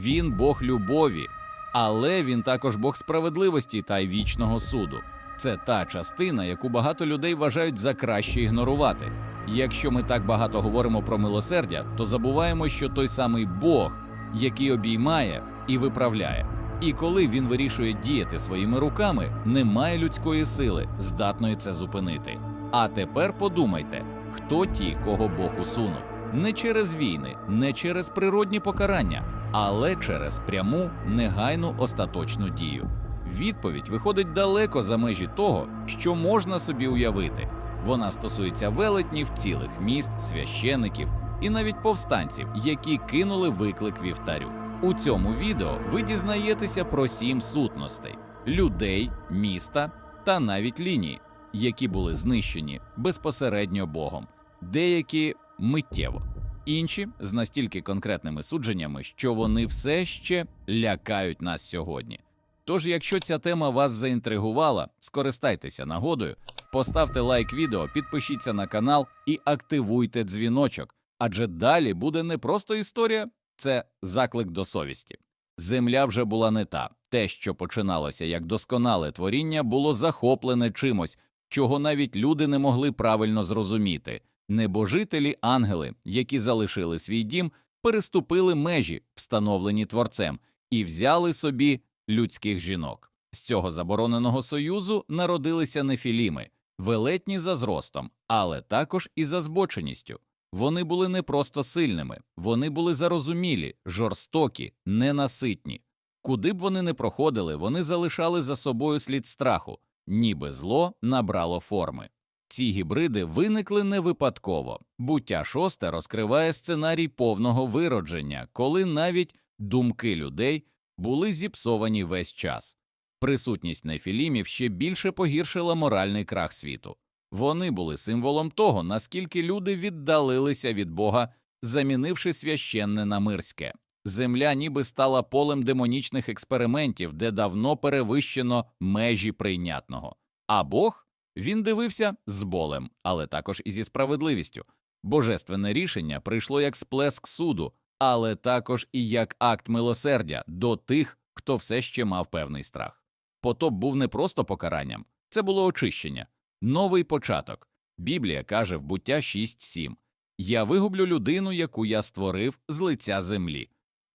Він Бог любові, але він також Бог справедливості та й вічного суду. Це та частина, яку багато людей вважають за краще ігнорувати. Якщо ми так багато говоримо про милосердя, то забуваємо, що той самий Бог, який обіймає і виправляє. І коли він вирішує діяти своїми руками, немає людської сили, здатної це зупинити. А тепер подумайте, хто ті, кого Бог усунув, не через війни, не через природні покарання, але через пряму, негайну остаточну дію. Відповідь виходить далеко за межі того, що можна собі уявити. Вона стосується велетнів, цілих міст, священиків і навіть повстанців, які кинули виклик вівтарю. У цьому відео ви дізнаєтеся про сім сутностей людей, міста та навіть лінії, які були знищені безпосередньо Богом, деякі миттєво, інші з настільки конкретними судженнями, що вони все ще лякають нас сьогодні. Тож, якщо ця тема вас заінтригувала, скористайтеся нагодою, поставте лайк відео, підпишіться на канал і активуйте дзвіночок, адже далі буде не просто історія, це заклик до совісті. Земля вже була не та. Те, що починалося як досконале творіння, було захоплене чимось, чого навіть люди не могли правильно зрозуміти. Небожителі ангели, які залишили свій дім, переступили межі, встановлені творцем, і взяли собі людських жінок. З цього забороненого союзу народилися нефіліми, велетні за зростом, але також і за збоченістю. Вони були не просто сильними, вони були зарозумілі, жорстокі, ненаситні. Куди б вони не проходили, вони залишали за собою слід страху, ніби зло набрало форми. Ці гібриди виникли не випадково. Буття шосте розкриває сценарій повного виродження, коли навіть думки людей були зіпсовані весь час. Присутність нефілімів ще більше погіршила моральний крах світу. Вони були символом того, наскільки люди віддалилися від Бога, замінивши священне на мирське. Земля ніби стала полем демонічних експериментів, де давно перевищено межі прийнятного. А Бог він дивився з болем, але також і зі справедливістю. Божественне рішення прийшло як сплеск суду, але також і як акт милосердя до тих, хто все ще мав певний страх. Потоп був не просто покаранням, це було очищення, новий початок. Біблія каже в буття 6.7 Я вигублю людину, яку я створив з лиця землі.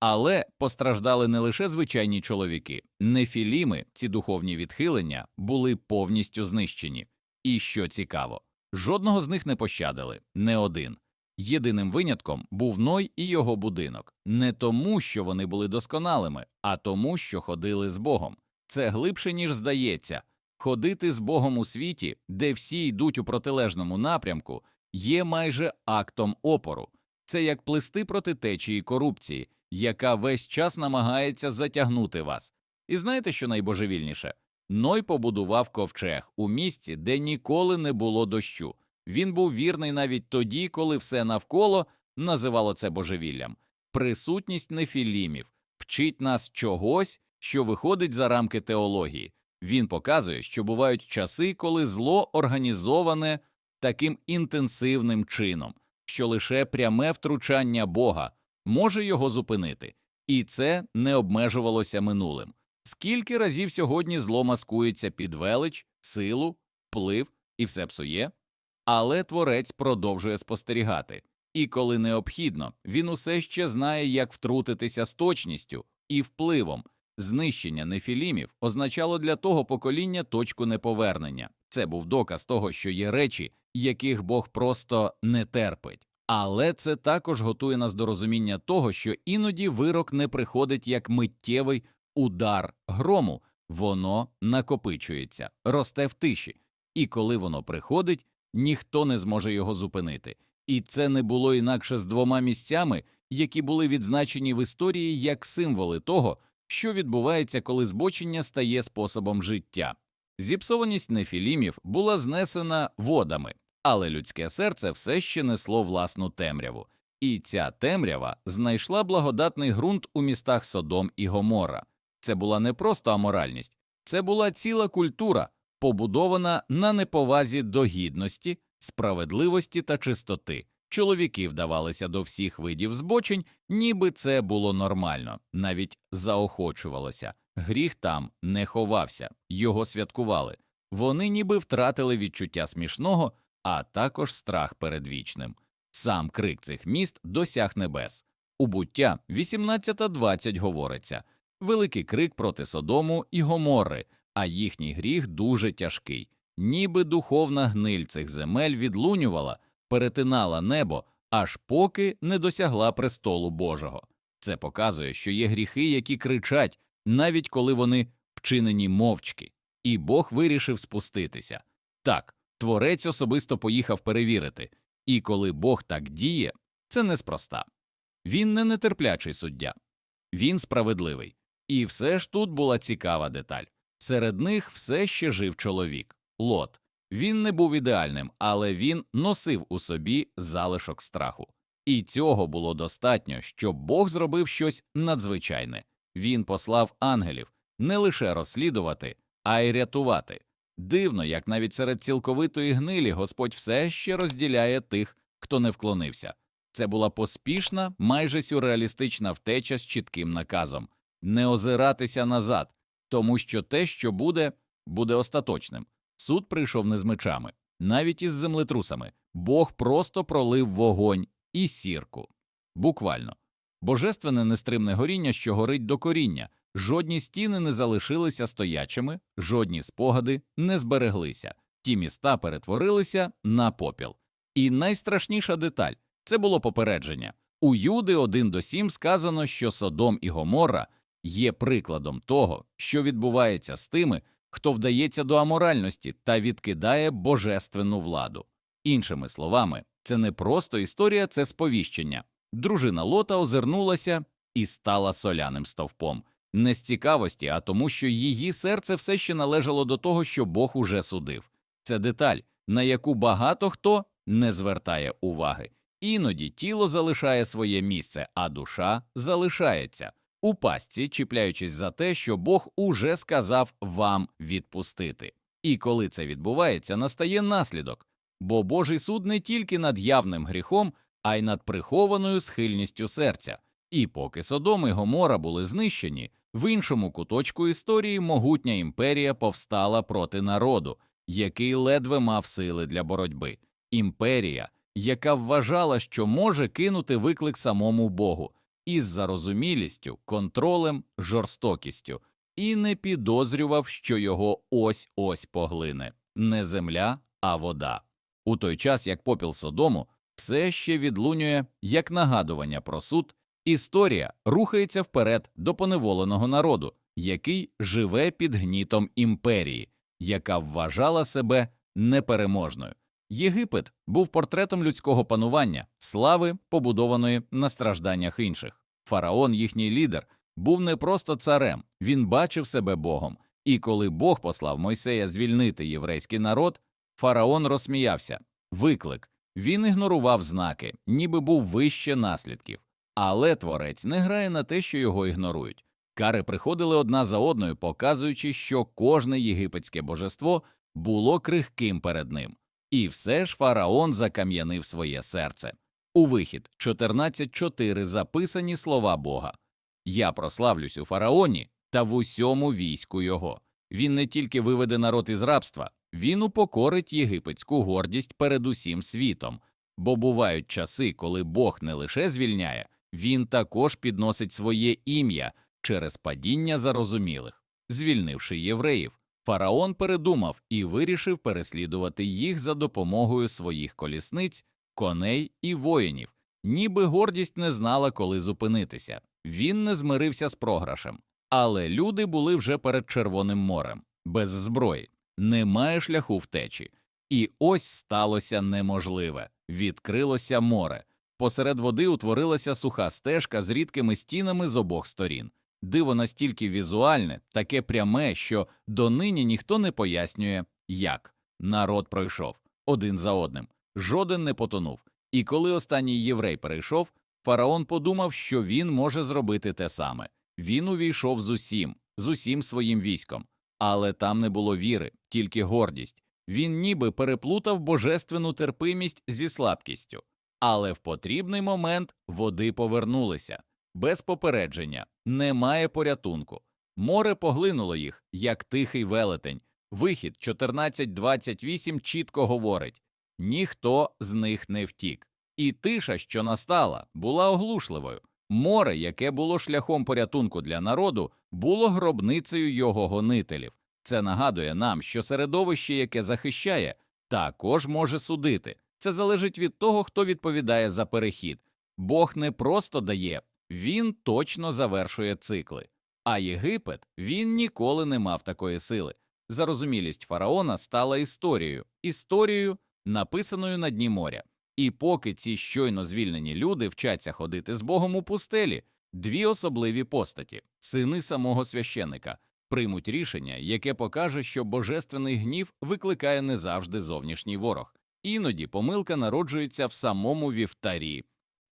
Але постраждали не лише звичайні чоловіки, нефіліми, ці духовні відхилення, були повністю знищені. І що цікаво, жодного з них не пощадили, не один. Єдиним винятком був Ной і його будинок, не тому, що вони були досконалими, а тому, що ходили з Богом. Це глибше, ніж здається. Ходити з Богом у світі, де всі йдуть у протилежному напрямку, є майже актом опору. Це як плисти проти течії корупції, яка весь час намагається затягнути вас. І знаєте, що найбожевільніше? Ной побудував ковчег у місці, де ніколи не було дощу. Він був вірний навіть тоді, коли все навколо називало це божевіллям. Присутність нефілімів вчить нас чогось, що виходить за рамки теології. Він показує, що бувають часи, коли зло організоване таким інтенсивним чином, що лише пряме втручання Бога може його зупинити, і це не обмежувалося минулим. Скільки разів сьогодні зло маскується під велич, силу, вплив і все псує? Але творець продовжує спостерігати, і коли необхідно, він усе ще знає, як втрутитися з точністю і впливом. Знищення нефілімів означало для того покоління точку неповернення. Це був доказ того, що є речі, яких Бог просто не терпить. Але це також готує нас до розуміння того, що іноді вирок не приходить як миттєвий удар грому, воно накопичується, росте в тиші, і коли воно приходить, ніхто не зможе його зупинити. І це не було інакше з двома місцями, які були відзначені в історії як символи того, що відбувається, коли збочення стає способом життя. Зіпсованість нефілімів була знесена водами, але людське серце все ще несло власну темряву, і ця темрява знайшла благодатний ґрунт у містах Содом і Гомора. Це була не просто аморальність, це була ціла культура, побудована на неповазі до гідності, справедливості та чистоти. Чоловіки вдавалися до всіх видів збочень, ніби це було нормально, навіть заохочувалося. Гріх там не ховався, його святкували. Вони ніби втратили відчуття смішного, а також страх перед вічним. Сам крик цих міст досяг небес. У буття 18.20 говориться великий крик проти Содому і Гоморри, а їхній гріх дуже тяжкий, ніби духовна гниль цих земель відлунювала, перетинала небо, аж поки не досягла престолу Божого. Це показує, що є гріхи, які кричать, навіть коли вони вчинені мовчки, і Бог вирішив спуститися. Так, творець особисто поїхав перевірити, і коли Бог так діє, це неспроста. Він не нетерплячий суддя, він справедливий. І все ж тут була цікава деталь. Серед них все ще жив чоловік Лот. Він не був ідеальним, але він носив у собі залишок страху. І цього було достатньо, щоб Бог зробив щось надзвичайне. Він послав ангелів не лише розслідувати, а й рятувати. Дивно, як навіть серед цілковитої гнилі Господь все ще розділяє тих, хто не вклонився. Це була поспішна, майже сюрреалістична втеча з чітким наказом не озиратися назад, тому що те, що буде, буде остаточним. Суд прийшов не з мечами, навіть із землетрусами. Бог просто пролив вогонь і сірку. Буквально. Божественне нестримне горіння, що горить до коріння, жодні стіни не залишилися стоячими, жодні спогади не збереглися, ті міста перетворилися на попіл. І найстрашніша деталь це було попередження. У Юди 1 до 7 сказано, що Содом і Гоморра є прикладом того, що відбувається з тими, хто вдається до аморальності та відкидає божественну владу. Іншими словами, це не просто історія, це сповіщення. Дружина Лота озирнулася і стала соляним стовпом. Не з цікавості, а тому, що її серце все ще належало до того, що Бог уже судив. Це деталь, на яку багато хто не звертає уваги. Іноді тіло залишає своє місце, а душа залишається у пастці, чіпляючись за те, що Бог уже сказав вам відпустити. І коли це відбувається, настає наслідок, бо Божий суд не тільки над явним гріхом, а й над прихованою схильністю серця. І поки Содом і Гомора були знищені, в іншому куточку історії могутня імперія повстала проти народу, який ледве мав сили для боротьби. Імперія, яка вважала, що може кинути виклик самому Богу із зарозумілістю, контролем, жорстокістю, і не підозрював, що його ось ось поглине не земля, а вода. У той час як попіл Содому все ще відлунює як нагадування про суд, історія рухається вперед до поневоленого народу, який живе під гнітом імперії, яка вважала себе непереможною. Єгипет був портретом людського панування, слави, побудованої на стражданнях інших. Фараон, їхній лідер, був не просто царем, він бачив себе Богом. І коли Бог послав Мойсея звільнити єврейський народ, фараон розсміявся. Виклик він ігнорував знаки, ніби був вище наслідків. Але творець не грає на те, що його ігнорують. Кари приходили одна за одною, показуючи, що кожне єгипетське божество було крихким перед ним. І все ж фараон закам'янив своє серце. У вихід 14.4 записані слова Бога Я прославлюсь у фараоні та в усьому війську його. Він не тільки виведе народ із рабства, він упокорить єгипетську гордість перед усім світом, бо бувають часи, коли Бог не лише звільняє, він також підносить своє ім'я через падіння зарозумілих, звільнивши євреїв. Фараон передумав і вирішив переслідувати їх за допомогою своїх колісниць, коней і воїнів, ніби гордість не знала, коли зупинитися. Він не змирився з програшем, але люди були вже перед Червоним морем, без зброї, немає шляху втечі. І ось сталося неможливе відкрилося море. Посеред води утворилася суха стежка з рідкими стінами з обох сторін. Диво настільки візуальне, таке пряме, що донині ніхто не пояснює, як народ пройшов один за одним, жоден не потонув. І коли останній єврей перейшов, фараон подумав, що він може зробити те саме. Він увійшов з усім, з усім своїм військом, але там не було віри, тільки гордість. Він ніби переплутав божественну терпимість зі слабкістю. Але в потрібний момент води повернулися. Без попередження, немає порятунку. Море поглинуло їх, як тихий велетень. Вихід 14.28 чітко говорить ніхто з них не втік. І тиша, що настала, була оглушливою. Море, яке було шляхом порятунку для народу, було гробницею його гонителів. Це нагадує нам, що середовище, яке захищає, також може судити. Це залежить від того, хто відповідає за перехід. Бог не просто дає, він точно завершує цикли. А Єгипет він ніколи не мав такої сили. Зарозумілість фараона стала історією, історією, написаною на дні моря. І поки ці щойно звільнені люди вчаться ходити з Богом у пустелі, дві особливі постаті, сини самого священика, приймуть рішення, яке покаже, що божественний гнів викликає не завжди зовнішній ворог. Іноді помилка народжується в самому вівтарі.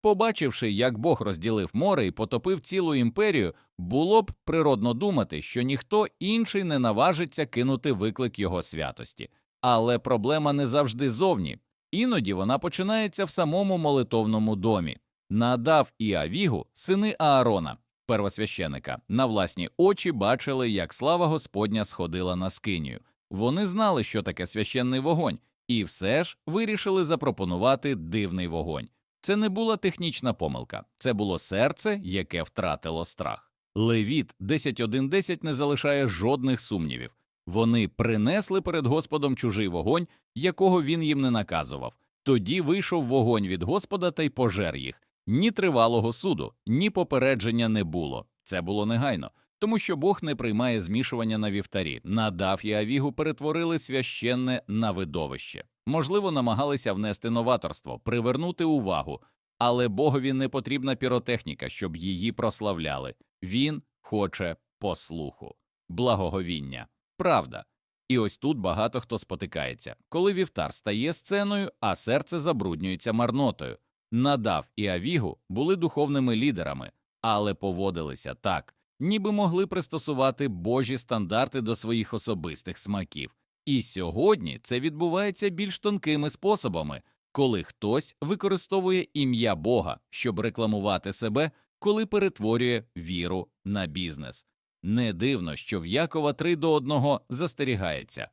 Побачивши, як Бог розділив море і потопив цілу імперію, було б природно думати, що ніхто інший не наважиться кинути виклик його святості. Але проблема не завжди зовні. Іноді вона починається в самому молитовному домі. Надав і Авігу, сини Аарона, первосвященика, на власні очі бачили, як слава Господня сходила на скинію. Вони знали, що таке священний вогонь, і все ж вирішили запропонувати дивний вогонь. Це не була технічна помилка, це було серце, яке втратило страх. Левіт 10.1.10 не залишає жодних сумнівів. Вони принесли перед Господом чужий вогонь, якого він їм не наказував. Тоді вийшов вогонь від Господа та й пожер їх. Ні тривалого суду, ні попередження не було. Це було негайно, тому що Бог не приймає змішування на вівтарі. Надав і Авігу перетворили священне на видовище. Можливо, намагалися внести новаторство, привернути увагу, але Богові не потрібна піротехніка, щоб її прославляли. Він хоче послуху, благоговіння, правда. І ось тут багато хто спотикається, коли вівтар стає сценою, а серце забруднюється марнотою. Надав і Авігу були духовними лідерами, але поводилися так, ніби могли пристосувати божі стандарти до своїх особистих смаків. І сьогодні це відбувається більш тонкими способами, коли хтось використовує ім'я Бога, щоб рекламувати себе, коли перетворює віру на бізнес. Не дивно, що в Якова 3 до 1 застерігається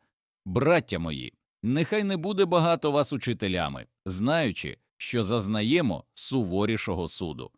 Браття мої, нехай не буде багато вас учителями, знаючи, що зазнаємо суворішого суду.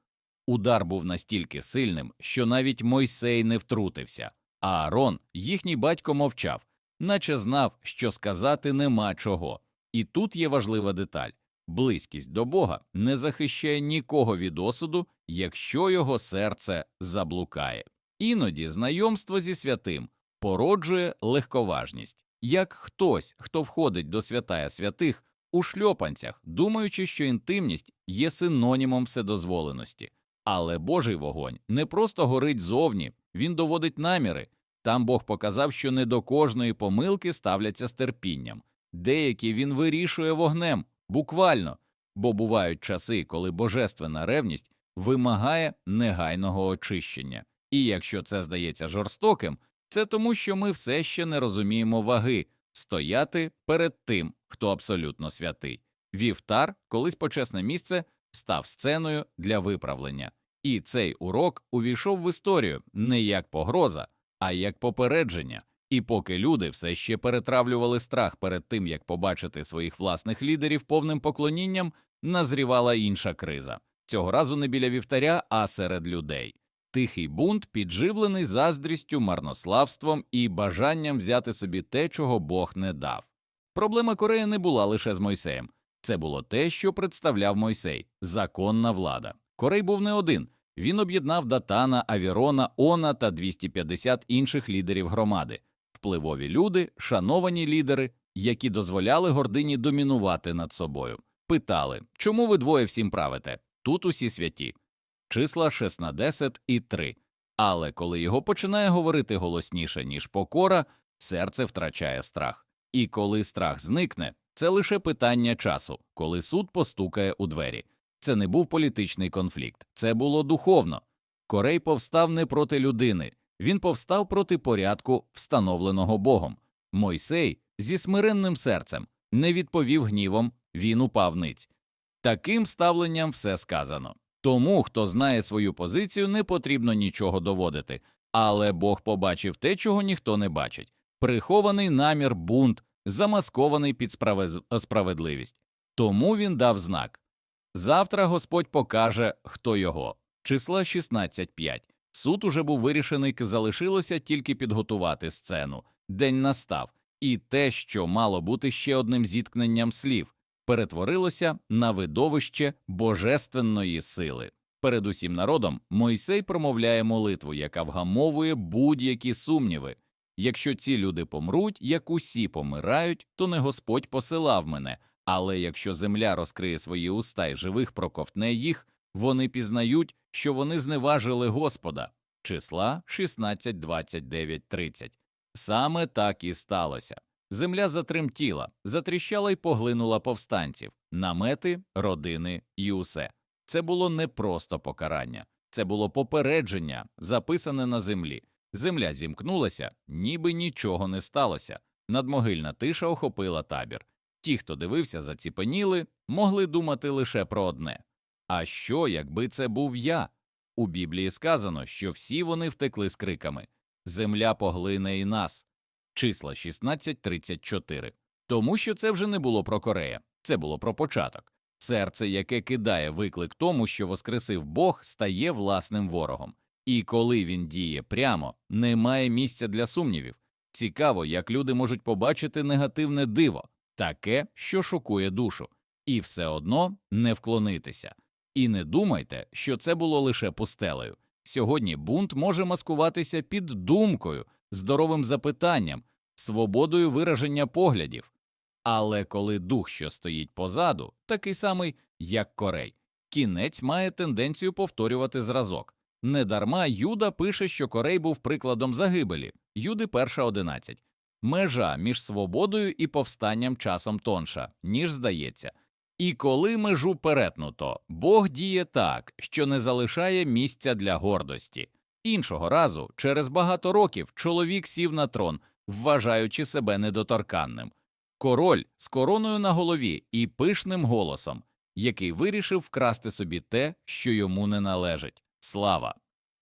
Удар був настільки сильним, що навіть Мойсей не втрутився, а Аарон, їхній батько, мовчав, наче знав, що сказати нема чого. І тут є важлива деталь близькість до Бога не захищає нікого від осуду, якщо його серце заблукає. Іноді знайомство зі святим породжує легковажність, як хтось, хто входить до святая святих у шльопанцях, думаючи, що інтимність є синонімом вседозволеності. Але Божий вогонь не просто горить зовні, він доводить наміри. Там Бог показав, що не до кожної помилки ставляться з терпінням, деякі він вирішує вогнем, буквально, бо бувають часи, коли божественна ревність вимагає негайного очищення. І якщо це здається жорстоким, це тому, що ми все ще не розуміємо ваги стояти перед тим, хто абсолютно святий. Вівтар, колись почесне місце, став сценою для виправлення, і цей урок увійшов в історію не як погроза, а як попередження. І поки люди все ще перетравлювали страх перед тим, як побачити своїх власних лідерів повним поклонінням, назрівала інша криза цього разу не біля вівтаря, а серед людей. Тихий бунт, підживлений заздрістю, марнославством і бажанням взяти собі те, чого Бог не дав. Проблема Кореї не була лише з Мойсеєм, це було те, що представляв Мойсей законна влада. Корей був не один. Він об'єднав Датана, Авірона, Она та 250 інших лідерів громади, впливові люди, шановані лідери, які дозволяли гордині домінувати над собою. Питали, чому ви двоє всім правите? Тут усі святі. Числа 6 на 10 і 3. Але коли його починає говорити голосніше, ніж покора, серце втрачає страх. І коли страх зникне, це лише питання часу, коли суд постукає у двері. Це не був політичний конфлікт, це було духовно. Корей повстав не проти людини, він повстав проти порядку, встановленого Богом. Мойсей зі смиренним серцем не відповів гнівом, він упав ниць. Таким ставленням все сказано. Тому, хто знає свою позицію, не потрібно нічого доводити. Але Бог побачив те, чого ніхто не бачить прихований намір бунт, замаскований під справедливість. Тому він дав знак. Завтра Господь покаже, хто його. Числа 16.5. Суд уже був вирішений, залишилося тільки підготувати сцену. День настав, і те, що мало бути ще одним зіткненням слів, перетворилося на видовище божественної сили. Перед усім народом Мойсей промовляє молитву, яка вгамовує будь-які сумніви. Якщо ці люди помруть, як усі помирають, то не Господь посилав мене, але якщо земля розкриє свої уста і живих проковтне їх, вони пізнають, що вони зневажили Господа. Числа 16, 29, 30. Саме так і сталося. Земля затремтіла, затріщала й поглинула повстанців, намети, родини і усе. Це було не просто покарання, це було попередження, записане на землі. Земля зімкнулася, ніби нічого не сталося. Надмогильна тиша охопила табір. Ті, хто дивився, заціпеніли, могли думати лише про одне а що, якби це був я? У Біблії сказано, що всі вони втекли з криками Земля поглине і нас. Числа 16.34. Тому що це вже не було про Корея, це було про початок. Серце, яке кидає виклик тому, що воскресив Бог, стає власним ворогом. І коли він діє прямо, немає місця для сумнівів. Цікаво, як люди можуть побачити негативне диво, таке, що шокує душу, і все одно не вклонитися. І не думайте, що це було лише пустелею. Сьогодні бунт може маскуватися під думкою, здоровим запитанням, свободою вираження поглядів. Але коли дух, що стоїть позаду, такий самий, як корей, кінець має тенденцію повторювати зразок. Недарма Юда пише, що корей був прикладом загибелі, Юди перша 11. Межа між свободою і повстанням часом тонша, ніж здається. І коли межу перетнуто, Бог діє так, що не залишає місця для гордості. Іншого разу, через багато років, чоловік сів на трон, вважаючи себе недоторканним. Король з короною на голові і пишним голосом, який вирішив вкрасти собі те, що йому не належить слава.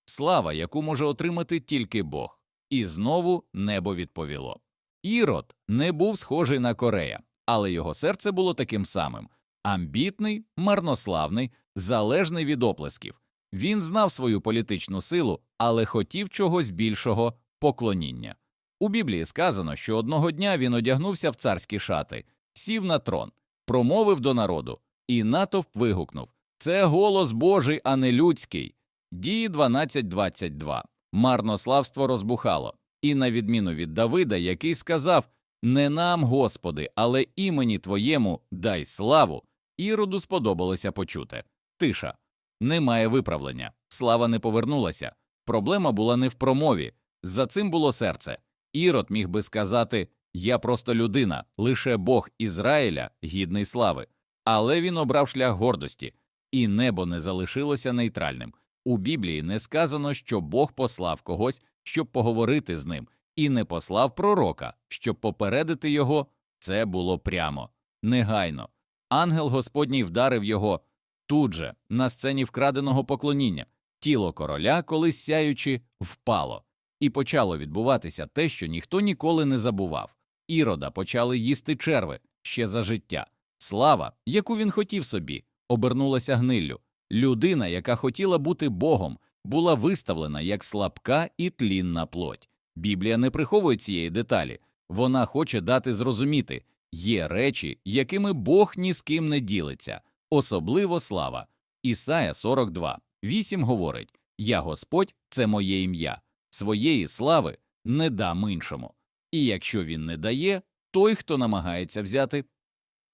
Слава, яку може отримати тільки Бог. І знову небо відповіло. Ірод не був схожий на Корея, але його серце було таким самим амбітний, марнославний, залежний від оплесків. Він знав свою політичну силу, але хотів чогось більшого поклоніння. У Біблії сказано, що одного дня він одягнувся в царські шати, сів на трон, промовив до народу, і натовп вигукнув Це голос Божий, а не людський. Дії 12.22. Марнославство розбухало, і, на відміну від Давида, який сказав Не нам, Господи, але імені Твоєму дай славу. Іроду сподобалося почути. Тиша. Немає виправлення. Слава не повернулася. Проблема була не в промові. За цим було серце. Ірод міг би сказати Я просто людина, лише Бог Ізраїля гідний слави. Але він обрав шлях гордості, і небо не залишилося нейтральним. У Біблії не сказано, що Бог послав когось, щоб поговорити з ним, і не послав пророка, щоб попередити його. Це було прямо, негайно. Ангел Господній вдарив його тут же, на сцені вкраденого поклоніння. Тіло короля, колись сяючи, впало, і почало відбуватися те, що ніхто ніколи не забував. Ірода почали їсти черви ще за життя. Слава, яку він хотів собі, обернулася гниллю. Людина, яка хотіла бути Богом, була виставлена як слабка і тлінна плоть. Біблія не приховує цієї деталі, вона хоче дати зрозуміти є речі, якими Бог ні з ким не ділиться, особливо слава. Ісая 42, 8 говорить Я Господь це моє ім'я, своєї слави не дам іншому. І якщо він не дає, той, хто намагається взяти,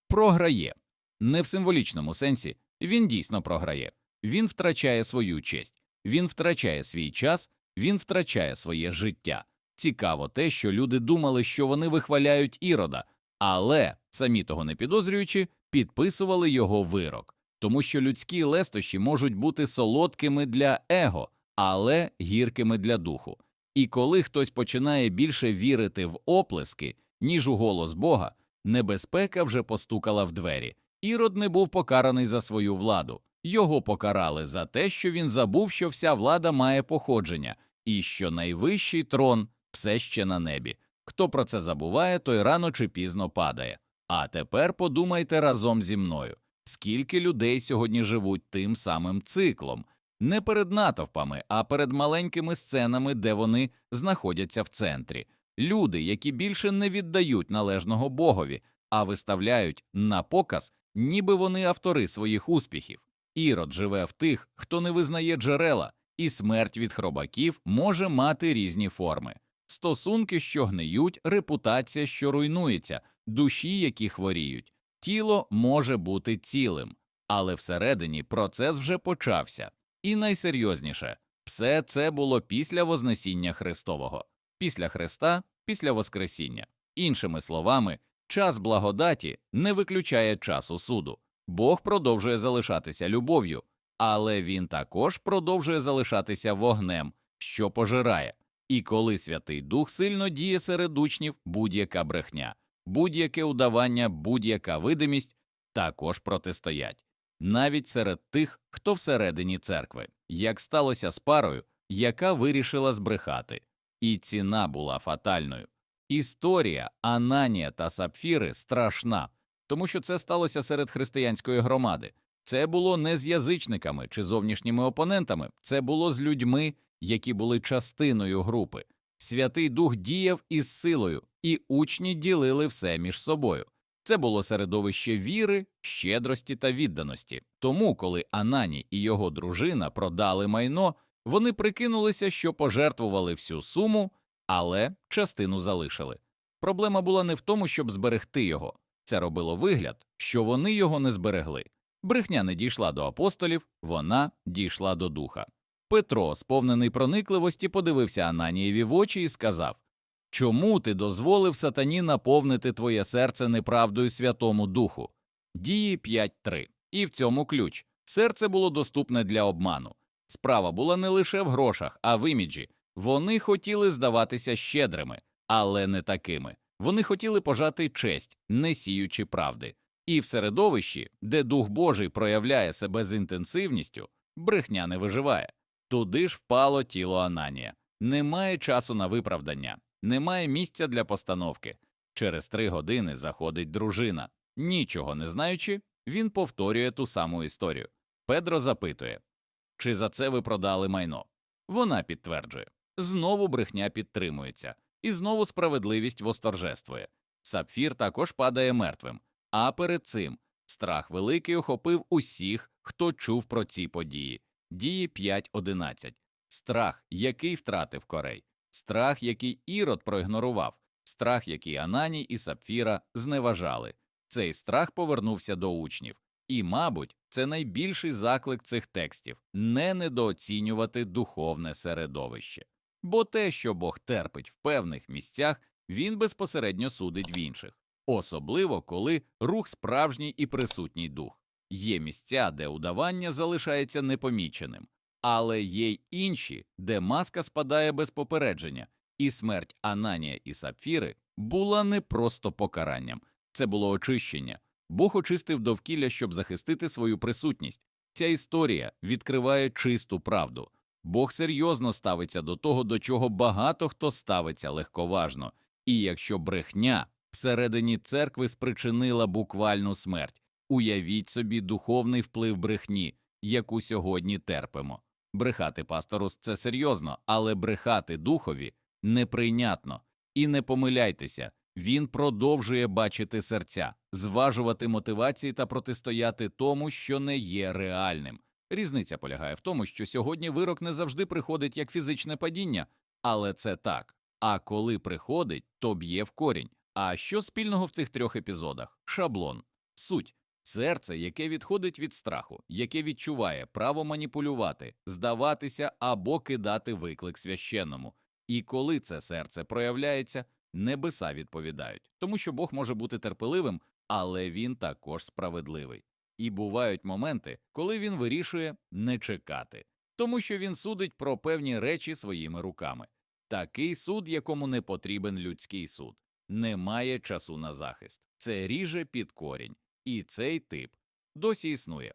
програє. Не в символічному сенсі, він дійсно програє, він втрачає свою честь, він втрачає свій час, він втрачає своє життя. Цікаво те, що люди думали, що вони вихваляють ірода, але, самі того не підозрюючи, підписували його вирок, тому що людські лестощі можуть бути солодкими для его, але гіркими для духу. І коли хтось починає більше вірити в оплески, ніж у голос Бога, небезпека вже постукала в двері. Ірод не був покараний за свою владу. Його покарали за те, що він забув, що вся влада має походження, і що найвищий трон все ще на небі. Хто про це забуває, той рано чи пізно падає. А тепер подумайте разом зі мною, скільки людей сьогодні живуть тим самим циклом, не перед натовпами, а перед маленькими сценами, де вони знаходяться в центрі. Люди, які більше не віддають належного Богові, а виставляють на показ, ніби вони автори своїх успіхів. Ірод живе в тих, хто не визнає джерела, і смерть від хробаків може мати різні форми. Стосунки, що гниють, репутація, що руйнується, душі, які хворіють. Тіло може бути цілим, але всередині процес вже почався. І найсерйозніше все це було після Вознесіння Христового, після Христа, після Воскресіння. Іншими словами, час благодаті не виключає часу суду. Бог продовжує залишатися любов'ю, але він також продовжує залишатися вогнем, що пожирає. І коли Святий Дух сильно діє серед учнів, будь-яка брехня, будь-яке удавання, будь-яка видимість також протистоять, навіть серед тих, хто всередині церкви, як сталося з парою, яка вирішила збрехати, і ціна була фатальною. Історія Ананія та Сапфіри страшна, тому що це сталося серед християнської громади. Це було не з язичниками чи зовнішніми опонентами, це було з людьми, які були частиною групи. Святий Дух діяв із силою, і учні ділили все між собою. Це було середовище віри, щедрості та відданості. Тому, коли Анані і його дружина продали майно, вони прикинулися, що пожертвували всю суму, але частину залишили. Проблема була не в тому, щоб зберегти його. Це робило вигляд, що вони його не зберегли. Брехня не дійшла до апостолів, вона дійшла до духа. Петро, сповнений проникливості, подивився Ананієві в очі і сказав Чому ти дозволив сатані наповнити твоє серце неправдою Святому Духу? Дії 5.3. І в цьому ключ. Серце було доступне для обману. Справа була не лише в грошах, а в іміджі. Вони хотіли здаватися щедрими, але не такими. Вони хотіли пожати честь, не сіючи правди. І в середовищі, де Дух Божий проявляє себе з інтенсивністю, брехня не виживає. Туди ж впало тіло Ананія. Немає часу на виправдання, немає місця для постановки. Через три години заходить дружина. Нічого не знаючи, він повторює ту саму історію. Педро запитує чи за це ви продали майно? Вона підтверджує знову брехня підтримується, і знову справедливість восторжествує. Сапфір також падає мертвим. А перед цим страх великий охопив усіх, хто чув про ці події. Дії 5.11. Страх, який втратив корей, страх, який Ірод проігнорував, страх, який Ананій і Сапфіра зневажали. Цей страх повернувся до учнів. І, мабуть, це найбільший заклик цих текстів не недооцінювати духовне середовище. Бо те, що Бог терпить в певних місцях, він безпосередньо судить в інших, особливо коли рух справжній і присутній дух. Є місця, де удавання залишається непоміченим, але є й інші, де маска спадає без попередження, і смерть Ананія і Сапфіри була не просто покаранням, це було очищення. Бог очистив довкілля, щоб захистити свою присутність. Ця історія відкриває чисту правду. Бог серйозно ставиться до того, до чого багато хто ставиться легковажно, і якщо брехня всередині церкви спричинила буквальну смерть, уявіть собі духовний вплив брехні, яку сьогодні терпимо. Брехати пастору це серйозно, але брехати духові неприйнятно. І не помиляйтеся, він продовжує бачити серця, зважувати мотивації та протистояти тому, що не є реальним. Різниця полягає в тому, що сьогодні вирок не завжди приходить як фізичне падіння, але це так. А коли приходить, то б'є в корінь. А що спільного в цих трьох епізодах? Шаблон, суть, серце, яке відходить від страху, яке відчуває право маніпулювати, здаватися або кидати виклик священному. І коли це серце проявляється, небеса відповідають, тому що Бог може бути терпеливим, але він також справедливий. І бувають моменти, коли він вирішує не чекати, тому що він судить про певні речі своїми руками. Такий суд, якому не потрібен людський суд, немає часу на захист, це ріже під корінь. І цей тип досі існує.